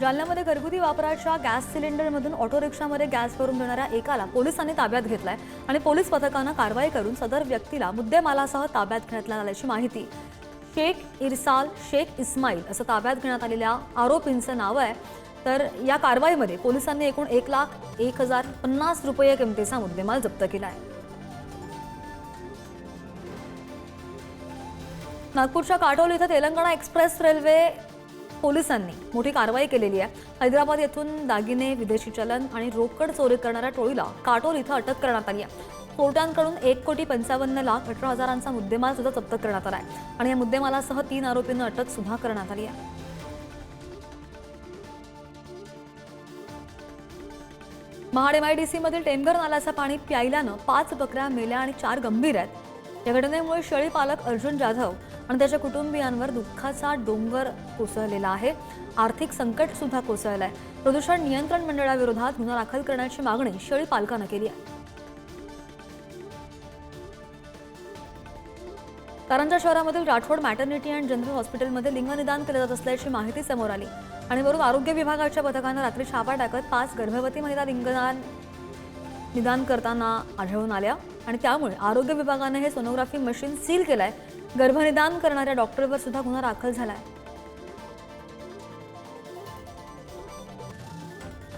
जालन्यामध्ये घरगुती वापराच्या गॅस सिलेंडरमधून ऑटो रिक्षामध्ये गॅस भरून देणाऱ्या एकाला पोलिसांनी ताब्यात घेतलाय आणि पोलीस पथकानं कारवाई करून सदर व्यक्तीला मुद्देमालासह ताब्यात घेण्यात आल्याची माहिती. शेख इरसाल शेख इस्माईल असं ताब्यात घेण्यात आलेल्या आरोपींचं नाव आहे. तर या कारवाईमध्ये पोलिसांनी एकूण एक लाख एक हजार पन्नास रुपये किमतीचा मुद्देमाल जप्त केला आहे नागपूरच्या काटोल इथं तेलंगणा एक्सप्रेस रेल्वे पोलिसांनी मोठी कारवाई केलेली आहे. हैदराबाद येथून दागिने विदेशी चलन आणि रोकड चोरी करणाऱ्या टोळीला काटोल इथं अटक करण्यात आली आहे. कोर्टांकडून एक कोटी पंचावन्न लाख अठरा हजारांचा मुद्देमाल सुद्धा जप्त करण्यात आला आहे आणि या मुद्देमालासह तीन आरोपींना अटक सुद्धा करण्यात आली आहे. महाड एमआयडीसीमधील टेमघर नाल्याचं पाणी प्यायल्यानं पाच बकऱ्या मेल्या आणि चार गंभीर आहेत. या घटनेमुळे शेळी पालक अर्जुन जाधव आणि त्याच्या कुटुंबियांवर दुःखाचा डोंगर कोसळलेला आहे. आर्थिक संकट सुद्धा कोसळलं आहे प्रदूषण नियंत्रण मंडळाविरोधात गुन्हा दाखल करण्याची मागणी शेळी पालकानं केली आहे. कारंजा शहरामधील राठोड मॅटर्निटी अँड जनरल हॉस्पिटलमध्ये लिंगनिदान केलं जात असल्याची माहिती समोर आली. आणि वरून आरोग्य विभागाच्या पथकानं रात्री छापा टाकत पाच गर्भवती महिला लिंगदान निदान करताना आढळून आल्या आणि त्यामुळे आरोग्य विभागानं हे सोनोग्राफी मशीन सील केलंय. गर्भनिदान करणाऱ्या डॉक्टरवर सुद्धा गुन्हा दाखल झालाय.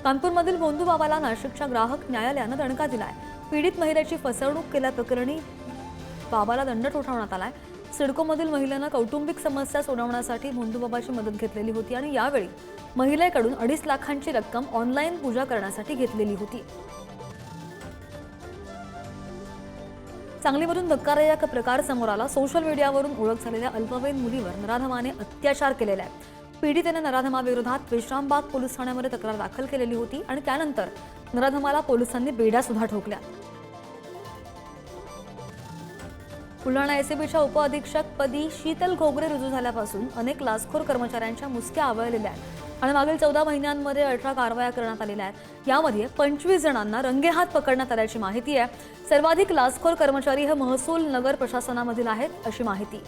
कानपूरमधील बोंधू बाबाला नाशिकच्या ग्राहक न्यायालयानं दणका दिलाय. पीडित महिलेची फसवणूक केल्याप्रकरणी बाबाला दंड ठोठावण्यात आलाय. सिडकोमधील महिलेनं कौटुंबिक समस्या सोडवण्यासाठी भोंदूबाबाची मदत घेतलेली होती आणि यावेळी महिलेकडून अडीच लाखांची रक्कम ऑनलाईन पूजा करण्यासाठी घेतलेली होती. सांगलीमधून धक्कादायक प्रकार समोर आला? सोशल मीडियावरून ओळख झालेल्या अल्पवयीन मुलीवर नराधमाने अत्याचार केलेला आहे. पीडितेने नराधमाविरोधात विश्रामबाग पोलीस ठाण्यामध्ये तक्रार दाखल केलेली होती आणि त्यानंतर नराधमाला पोलिसांनी बेड्या सुद्धा ठोकल्या. बुलढाणा एसीबीच्या उपअधीक्षकपदी शीतल घोगरे रुजू झाल्यापासून अनेक लाचखोर कर्मचाऱ्यांच्या मुसक्या आवळलेल्या आहेत. आणि मागील चौदा महिन्यांमध्ये अठरा कारवाया करण्यात आलेल्या आहेत. यामध्ये पंचवीस जणांना रंगेहात पकडण्यात आल्याची माहिती आहे. सर्वाधिक लाचखोर कर्मचारी हे महसूल नगर प्रशासनामधील आहेत अशी माहिती.